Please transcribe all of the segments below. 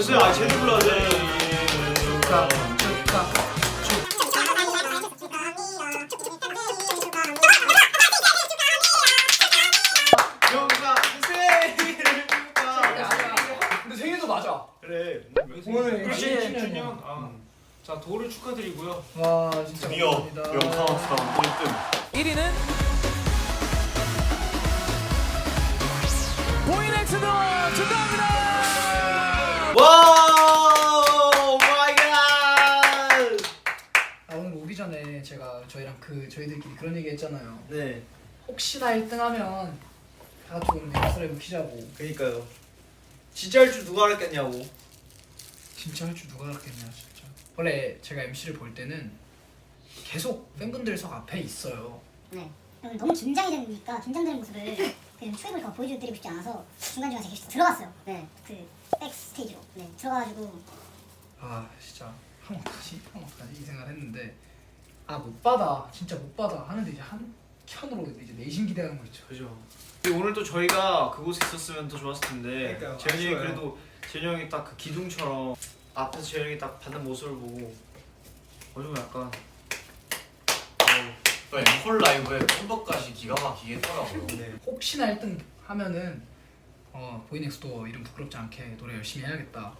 벌써 아 제대로 불러야 돼. 축하 축하 영가 생일 근데 생일도 맞아 그래. 오늘 그렇지. 생일 준영. 준영. 아, 자 도를 축하드리고요. 와 진짜 드디어. 명카운트다운 1등 1위는 보이넥스도 축하합니다. 와! 마이 갓! 아, 오늘 오기 전에 제가 저희랑 그 저희들끼리 그런 얘기 했잖아요 네. 혹시나 1등하면 다 같이 오늘 엑스라이브 키자고 그니까요. 진짜 할 줄 누가 알았겠냐고. 진짜 할 줄 누가 알았겠냐 진짜 원래 제가 MC를 볼 때는 계속 팬분들 석 앞에 있어요 네. 오늘 너무 긴장이 되니까 긴장되는 모습을 그냥 추입을 더 보여드리고 싶지 않아서 중간중간 제가 들어갔어요. 네. 그 백스테이지로. 네. 들어가가지고 아 진짜 하면 어떡하지? 하면 어떡하지? 이 생각을 했는데 아 못 받아 진짜 못 받아 하는데 이제 한 켠으로 이제 내심 기대하는 거 있죠 그죠. 오늘 또 저희가 그곳에 있었으면 더 좋았을 텐데 그러니까요. 재현이 형이 아쉬워요. 그래도 재현이 형이 딱 그 기둥처럼 앞에서 재현이 형이 딱 받는 모습을 보고 어좀 약간 어, 또 앵콜 라이브에 콤보까지 기가 막히게 했더라고요 네. 혹시나 1등 하면은 어 보이넥스도 이름 부끄럽지 않게 노래 열심히 해야겠다.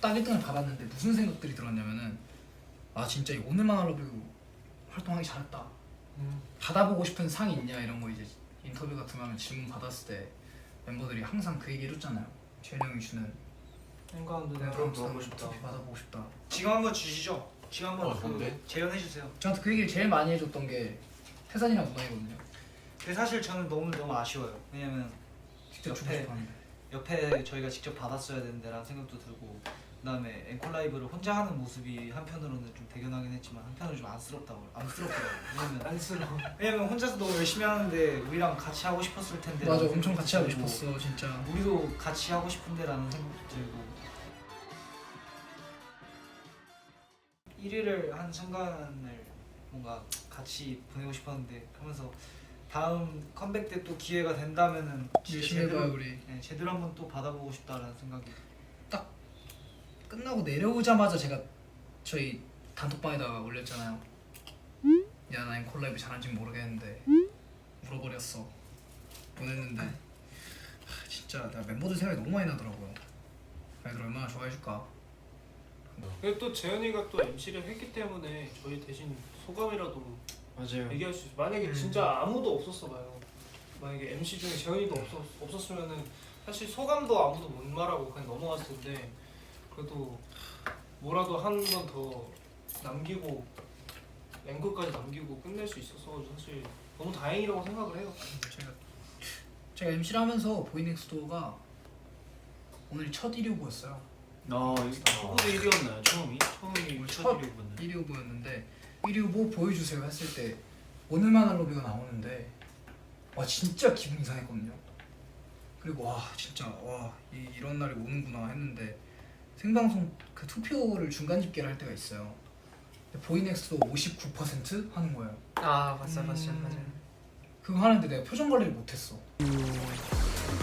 딱 1등을 받았는데 무슨 생각들이 들었냐면은 아 진짜 이 오늘만 하루도 활동하기 잘했다. 받아보고 싶은 상이 있냐 이런 거 이제 인터뷰 같은 거 하면 질문 받았을 때 멤버들이 항상 그 얘기 해줬잖아요 재현 형이 주는 내가 그럼 항상 너무. 커피 받아보고 싶다 지금 한번 주시죠. 지금 한번 어? 그 재현해 주세요. 저한테 그 얘기를 제일 많이 해줬던 게 태산이랑 누나이거든요 근데 사실 저는 너무 너무 아쉬워요. 왜냐면 직접 주고 옆에 싶었는데 옆에 저희가 직접 받았어야 되는데라는 생각도 들고 그다음에 앵콜 라이브를 혼자 하는 모습이 한편으로는 좀 대견하긴 했지만 한편으로는 좀 안쓰럽다고 안쓰럽더라고요. 왜냐면 안쓰러워. 왜냐면 혼자서 너무 열심히 하는데 우리랑 같이 하고 싶었을 텐데 맞아 라는 엄청 생각도 같이 하고 들고 싶었어 진짜 우리도 같이 하고 싶은데라는 생각도 들고 1위를 한 순간을 뭔가 같이 보내고 싶었는데 하면서 다음 컴백 때 또 기회가 된다면은 진짜 열심히 해봐요 우리 네, 제대로 한번 또 받아보고 싶다라는 생각이 끝나고 내려오자마자 제가 저희 단톡방에다가 올렸잖아요 야나 콜라이브 잘한지 모르겠는데 울어버렸어 보냈는데 하, 진짜 나 멤버들 생각이 너무 많이 나더라고요 애들 얼마나 좋아해줄까 그리고 또 재현이가 또 MC를 했기 때문에 저희 대신 소감이라도 맞아요. 얘기할 수 있어. 만약에 음. 진짜 아무도 없었어 봐요. 만약에 MC 중에 재현이도 없었 없었으면은 사실 소감도 아무도 못 말하고 그냥 넘어갔을 텐데 그래도 뭐라도 한 번 더 남기고 앵커까지 남기고 끝낼 수 있어서 사실 너무 다행이라고 생각을 해요. 제가 제가 MC를 하면서 보이넥스도가 오늘 첫 1위 후보였어요 아, 초보도 1위였나요? 처음이? 처음이 첫첫 1위였나요? 1위 후보였는데 1위 후보 보여주세요 했을 때 오늘만 할 로비가 나오는데 와 진짜 기분 이 상했거든요 그리고 와 진짜 와 이, 이런 날이 오는구나 했는데 생방송 그 투표를 중간 집계를 할 때가 있어요 근데 보이넥스도 59% 하는 거예요 아 봤어 봤어 음. 맞아요. 그거 하는데 내가 표정 관리를 못했어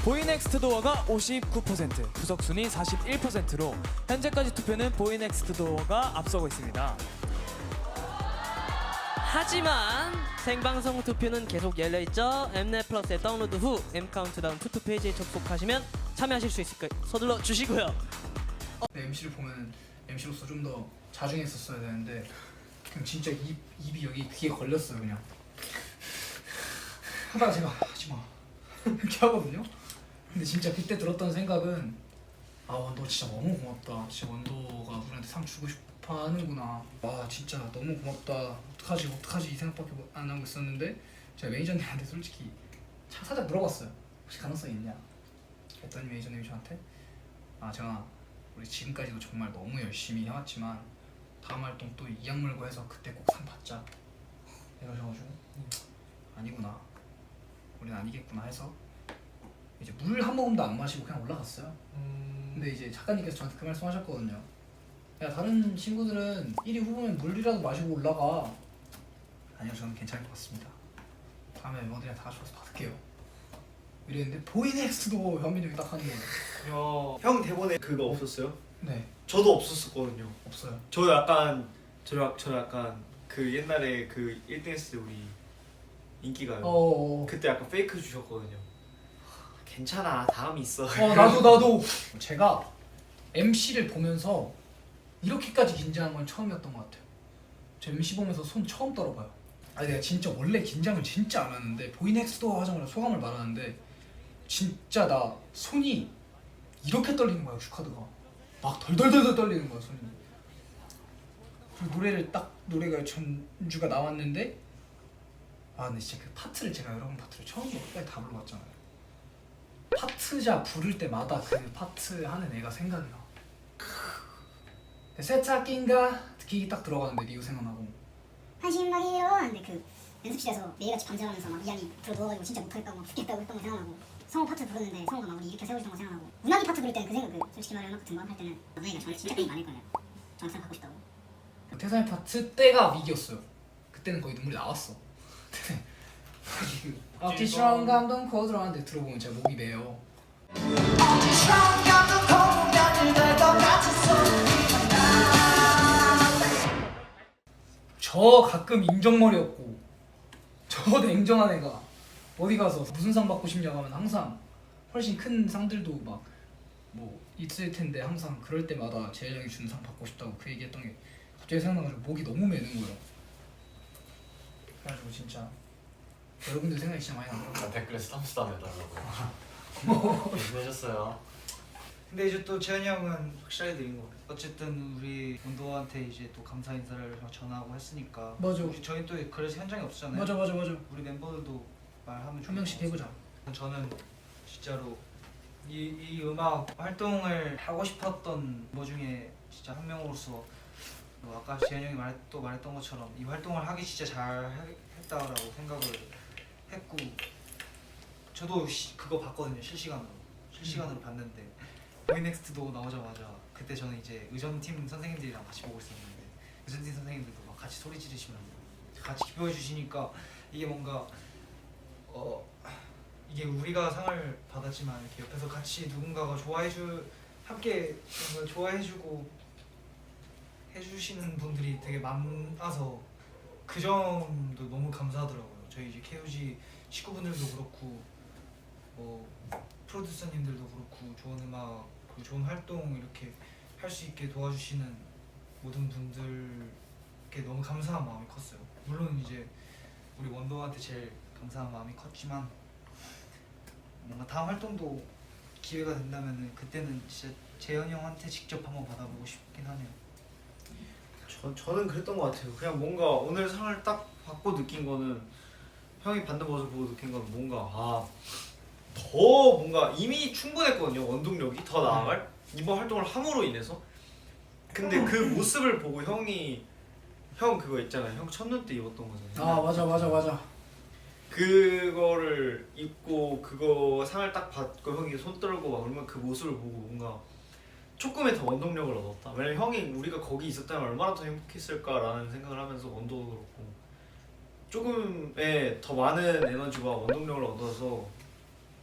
보이넥스트 도어가 59%, 구석 순위 41%로 현재까지 투표는 보이넥스트 도어가 앞서고 있습니다. 하지만 생방송 투표는 계속 열려 있죠. 엠넷 플러스에 다운로드 후 M 카운트다운 투투 페이지에 접속하시면 참여하실 수 있을 거예요. 서둘러 주시고요. 내 MC를 보면 MC로서 좀 더 자중했었어야 되는데 그냥 진짜 입, 입이 여기 귀에 걸렸어요 그냥. 하다가 제가 하지마. 이렇게 하거든요. 근데 진짜 그때 들었던 생각은 아 원도 진짜 너무 고맙다. 진짜 원도가 우리한테 상 주고 싶어 하는구나. 와 진짜 너무 고맙다. 어떡하지? 어떡하지? 이 생각밖에 못- 안 하고 있었는데 제가 매니저님한테 솔직히 차- 살짝 물어봤어요. 혹시 가능성이 있냐? 했더니 매니저님이 저한테? 아 제가 우리 지금까지도 정말 너무 열심히 해왔지만 다음 활동 또 이악 물고 해서 그때 꼭 상 받자 이러셔가지고 아니구나 우린 아니겠구나 해서 이제 물 한 모금도 안 마시고 그냥 올라갔어요. 음, 근데 이제 작가님께서 저한테 그 말씀 하셨거든요. 야 다른 친구들은 1위 후보면 물이라도 마시고 올라가. 아니요 저는 괜찮을 것 같습니다. 다음에 멤버들이랑 다 같이 와서 받을게요. 이랬는데 보이넥스트도 현민이 형이 딱 하는 거예요. 야, 형 대본에 그거 없었어요? 네 저도 없었었거든요. 없어요. 저 약간 저, 약- 저 약간 그 옛날에 그 1등 했을 때 우리 인기가요. 어, 어, 그때 약간 페이크 주셨거든요. 괜찮아 다음이 있어. 어 나도 나도 제가 MC를 보면서 이렇게까지 긴장한 건 처음이었던 것 같아요. 저 MC 보면서 손 처음 떨어봐요. 아니 내가 진짜 원래 긴장을 진짜 안 하는데 보이넥스도 하자마자 소감을 말하는데 진짜 나 손이 이렇게 떨리는 거야 슈카드가 막 덜덜덜덜 떨리는 거야 손이. 그리고 노래를 딱 노래가 전주가 나왔는데 아 근데 진짜 그 파트를 제가 여러분 파트를 처음부터 끝까지 다 불러봤잖아요. 파트자 부를 때마다 그 파트 하는 애가 생각이 나. 세차기인가 기딱 들어가는데 리우 생각나고 한심하게요 하는데 그 연습실에서 매일같이 밤새가면서 막 이안이 들어 누워가지고 진짜 못하겠다고 막 죽겠다고 했던 거 생각나고 성우 파트 부르는데 성우가 막 우리 일으켜 세워주던 거 생각나고 운하기 파트 부를 때는 그 생각 그 솔직히 말해 음악 같은 거 할 때는 운하기가 저한테 진짜 게임 많을 거예요 저한테 받고 싶다고 태산의 파트 때가 위기였어요. 그때는 거의 눈물이 나왔어. 어티스트런 감동 코드 들어가는데 들어보면 제가 목이 메요. 저 가끔 인정머리였고 저 냉정한 애가 어디 가서 무슨 상 받고 싶냐고 하면 항상 훨씬 큰 상들도 막 뭐 있을 텐데 항상 그럴 때마다 재현 형이 주는 상 받고 싶다고 그 얘기했던 게 갑자기 생각나가지고 목이 너무 메는 거예요. 그래가지고 진짜 여러분들 생각이 진짜 많이 나더라고요. 아, 댓글에 스탐스탐 해달라고. 해주셨어요. 근데 이제 또 재현이 형은 확실하게 드린 거 같아요. 어쨌든 우리 원도한테 이제 또 감사 인사를 전하고 했으니까 맞아. 우리 저희 또 그래서 현장에 없었잖아요. 맞아 맞아 맞아. 우리 멤버들도 말하면 한 명씩 해보자. 저는 진짜로 이, 이 음악 활동을 하고 싶었던 뭐 중에 진짜 한 명으로서 뭐 아까 재현 형이 말, 또 말했던 것처럼 이 활동을 하기 진짜 잘 하- 했다라고 생각을 했고 저도 시- 그거 봤거든요 실시간으로. 실시간으로 봤는데. 보이넥스트도 나오자마자 그때 저는 이제 의전팀 선생님들이랑 같이 보고 있었는데 의전팀 선생님들도 막 같이 소리 지르시면서 같이 기뻐해 주시니까 이게 뭔가 어 이게 우리가 상을 받았지만 이렇게 옆에서 같이 누군가가 좋아해주 함께 뭔가 좋아해주고 해주시는 분들이 되게 많아서 그 점도 너무 감사하더라고요. 저희 이제 KOG 식구분들도 그렇고 뭐 프로듀서님들도 그렇고 좋은 음악 그리고 좋은 활동 이렇게 할 수 있게 도와주시는 모든 분들께 너무 감사한 마음이 컸어요. 물론 이제 우리 원더한테 제일 감사한 마음이 컸지만 뭔가 다음 활동도 기회가 된다면은 그때는 진짜 재현이 형한테 직접 한번 받아보고 싶긴 하네요. 저, 저는 그랬던 것 같아요. 그냥 뭔가 오늘 상을 딱 받고 느낀 거는 형이 받는 모습 보고 느낀 건 뭔가 아, 더 뭔가 이미 충분했거든요. 원동력이 더 나아갈 이번 활동을 함으로 인해서. 근데 그 모습을 보고 형이 형 그거 있잖아요. 형 첫눈 때 입었던 거잖아요. 아 맞아 맞아 맞아. 그거를 입고 그거 상을 딱 받고 형이 손 떨고 막 그러면 그 모습을 보고 뭔가 조금의 더 원동력을 얻었다. 왜냐면 형이 우리가 거기 있었다면 얼마나 더 행복했을까라는 생각을 하면서 원도도 그렇고 조금의 더 많은 에너지와 원동력을 얻어서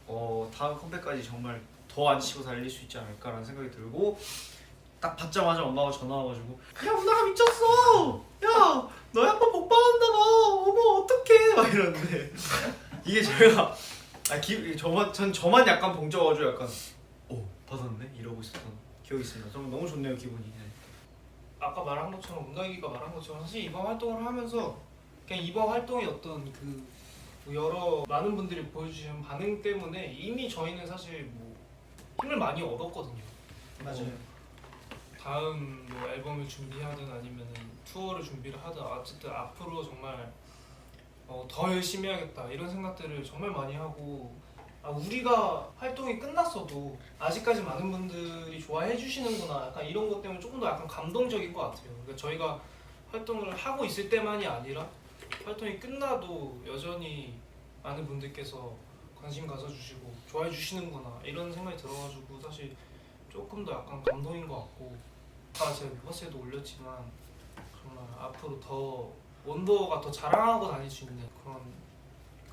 어 다음 컴백까지 정말 더 안 치고 달릴 수 있지 않을까라는 생각이 들고 딱 받자마자 엄마가 전화 와가지고 야 누나가 미쳤어 야 너희 아빠 복 받았나 봐 어머 어떡해 막 이러는데 이게 제가 아 기, 저만 전 저만 약간 봉져가지고 약간 오 받았네 이러고 있었던 기억이 있습니다. 좀 너무 좋네요 기분이. 네. 아까 말한 것처럼 문다기가 말한 것처럼 사실 이번 활동을 하면서 그냥 이번 활동의 어떤 그 여러 많은 분들이 보여주신 반응 때문에 이미 저희는 사실 뭐 힘을 많이 얻었거든요. 맞아요. 다음 뭐 앨범을 준비하든 아니면은 투어를 준비를 하든 어쨌든 앞으로 정말 어, 더 열심히 해야겠다 이런 생각들을 정말 많이 하고 아, 우리가 활동이 끝났어도 아직까지 많은 분들이 좋아해 주시는구나 약간 이런 것 때문에 조금 더 약간 감동적인 것 같아요. 그러니까 저희가 활동을 하고 있을 때만이 아니라 활동이 끝나도 여전히 많은 분들께서 관심 가져주시고 좋아해 주시는구나 이런 생각이 들어가지고 사실 조금 더 약간 감동인 것 같고 아까 제가 버스에도 올렸지만 정말 앞으로 더 원더가 더 자랑하고 다닐 수 있는 그런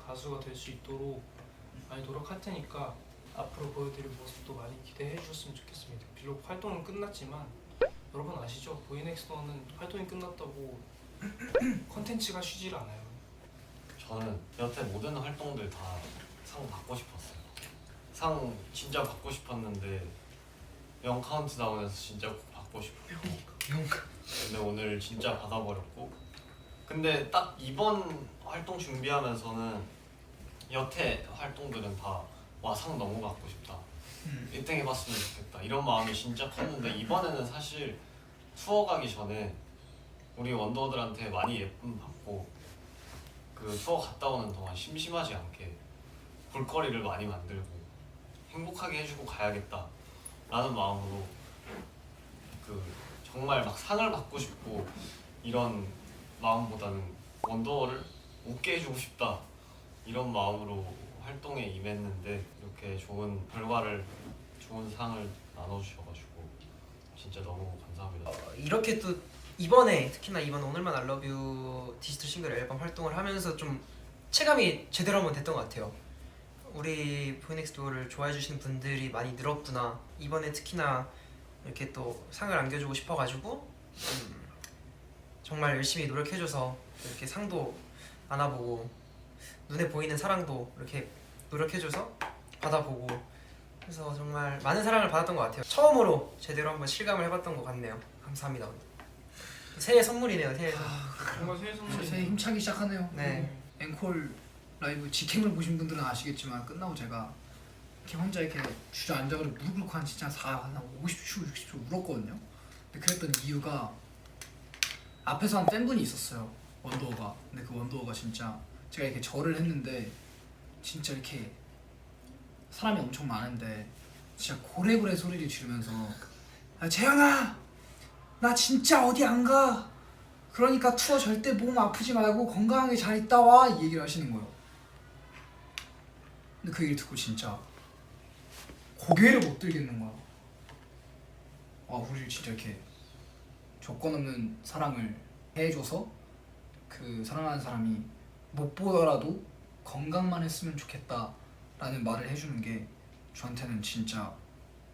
가수가 될 수 있도록 많이 노력할 테니까 앞으로 보여드릴 모습도 많이 기대해 주셨으면 좋겠습니다. 비록 활동은 끝났지만 여러분 아시죠? 보이넥스트는 활동이 끝났다고 컨텐츠가 쉬질 않아요. 저는 여태 모든 활동들 다 상 받고 싶었어요. 상 진짜 받고 싶었는데 영 카운트다운에서 진짜 꼭 받고 싶었고 근데 오늘 진짜 받아버렸고. 근데 딱 이번 활동 준비하면서는 여태 활동들은 다 와상 너무 받고 싶다. 음. 1등 해봤으면 좋겠다. 이런 마음이 진짜 컸는데 이번에는 사실 투어 가기 전에 우리 원더들한테 많이 예쁨 받고 그 투어 갔다 오는 동안 심심하지 않게 볼거리를 많이 만들고 행복하게 해주고 가야겠다 라는 마음으로 그 정말 막 상을 받고 싶고 이런 마음보다는 원더를 웃게 해주고 싶다 이런 마음으로 활동에 임했는데 이렇게 좋은 결과를 좋은 상을 나눠주셔가지고 진짜 너무 감사합니다. 이렇게 또 이번에 특히나 이번 오늘만 알러뷰 디지털 싱글 앨범 활동을 하면서 좀 체감이 제대로 한번 됐던 것 같아요. 우리 보이넥스도어를 좋아해 주시는 분들이 많이 늘었구나. 이번에 특히나 이렇게 또 상을 안겨주고 싶어가지고 음, 정말 열심히 노력해줘서 이렇게 상도 안아보고 눈에 보이는 사랑도 이렇게 노력해줘서 받아보고 그래서 정말 많은 사랑을 받았던 것 같아요. 처음으로 제대로 한번 실감을 해봤던 것 같네요. 감사합니다. 새해 선물이네요. 새해 선물. 정말 새해 선물이 새해 힘차기 시작하네요. 네. 앵콜 라이브 직캠을 보신 분들은 아시겠지만 끝나고 제가 이렇게 혼자 이렇게 주저앉아가지고 무릎 꿇고 한 진짜 4, 한 50초, 60초 울었거든요. 근데 그랬던 이유가 앞에서 한 팬분이 있었어요. 원더가. 근데 그 원더가 진짜 제가 이렇게 절을 했는데 진짜 이렇게 사람이 엄청 많은데 진짜 고래고래 소리를 지르면서 아, 재영아 나 진짜 어디 안 가. 그러니까 투어 절대 몸 아프지 말고 건강하게 잘 있다 와 이 얘기를 하시는 거예요. 근데 그 얘기를 듣고 진짜 고개를 못 들겠는 거야. 아 우리 진짜 이렇게 조건 없는 사랑을 해줘서 그 사랑하는 사람이 못 보더라도 건강만 했으면 좋겠다라는 말을 해주는 게 저한테는 진짜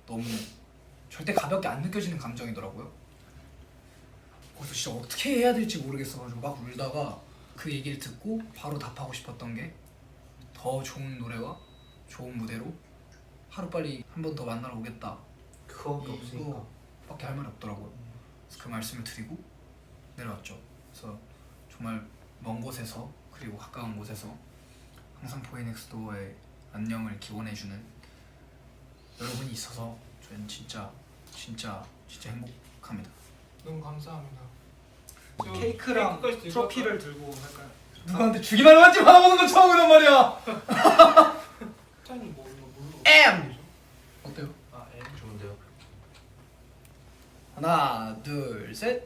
너무 절대 가볍게 안 느껴지는 감정이더라고요. 그래서 진짜 어떻게 해야 될지 모르겠어가지고 막 울다가 그 얘기를 듣고 바로 답하고 싶었던 게 더 좋은 노래와 좋은 무대로 하루빨리 한 번 더 만나러 오겠다 그거밖에 없으니까. 밖에 할 말이 없더라고요 그래서 그 말씀을 드리고 내려왔죠 그래서 정말 먼 곳에서 그리고 가까운 곳에서 항상 보이넥스도어의 안녕을 기원해주는 여러분이 있어서 저는 진짜 진짜 진짜 행복합니다 너무 감사합니다. 케이크랑 케이크까지 들고 트로피를 들고 할까요? 누구한테 주기만 하지 받아보는 건 처음이란 말이야 타이밍 뭐 이거? M! 어때요? 아 M. 좋은데요? 하나 둘 셋